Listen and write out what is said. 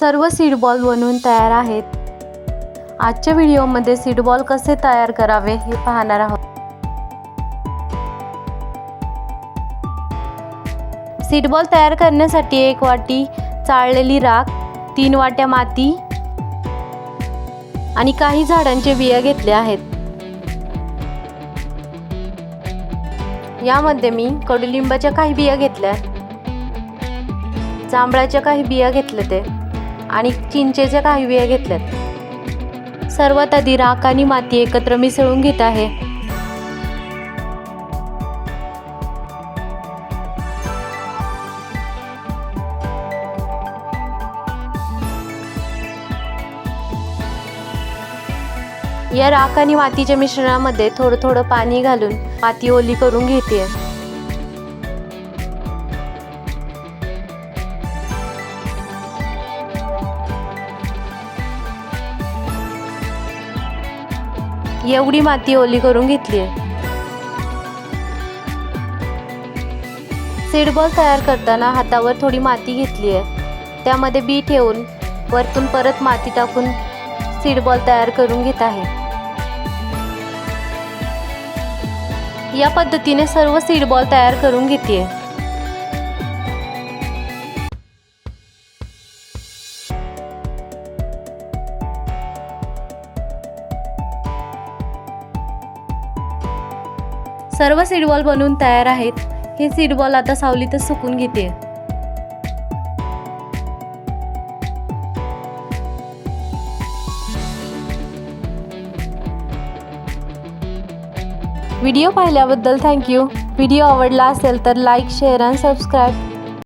सर्व seed ball बनवून तयार आहेत. आजच्या व्हिडिओमध्ये सीड बॉल कसे तयार करावे हे पाहणार आहोत. सीड बॉल तयार करण्यासाठी एक वाटी चाळलेली राख तीन वाट्या माती आणि काही झाडांचे बिया घेतल्या आहेत. यामध्ये मी कडुलिंबाच्या काही बिया घेतल्या. जांभळाच्या काही बिया घेतल्या ते आणि चिंचेच्या काही बिया घेतल्यात. सर्वात आधी राख आणि माती एकत्र मिसळून घेत आहे. या राख आणि मातीच्या मिश्रणामध्ये थोडं थोडं पाणी घालून माती ओली करून घेते एवढी माती ओली करून घेतली आहे. सीडबॉल तयार करताना हातावर थोडी माती घेतली आहे. त्यामध्ये बी ठेवून वरतून परत माती टाकून सीडबॉल तयार करून घेत आहे. या पद्धतीने सर्व सीडबॉल तयार करून घेते. सर्व सीडबॉल बनवून तयार आहेत. हे सीडबॉल आता सावलीतच सुकून घेते. व्हिडिओ पाहिल्याबद्दल थँक्यू व्हिडिओ आवडला असेल तर लाईक शेअर आणि सबस्क्राईब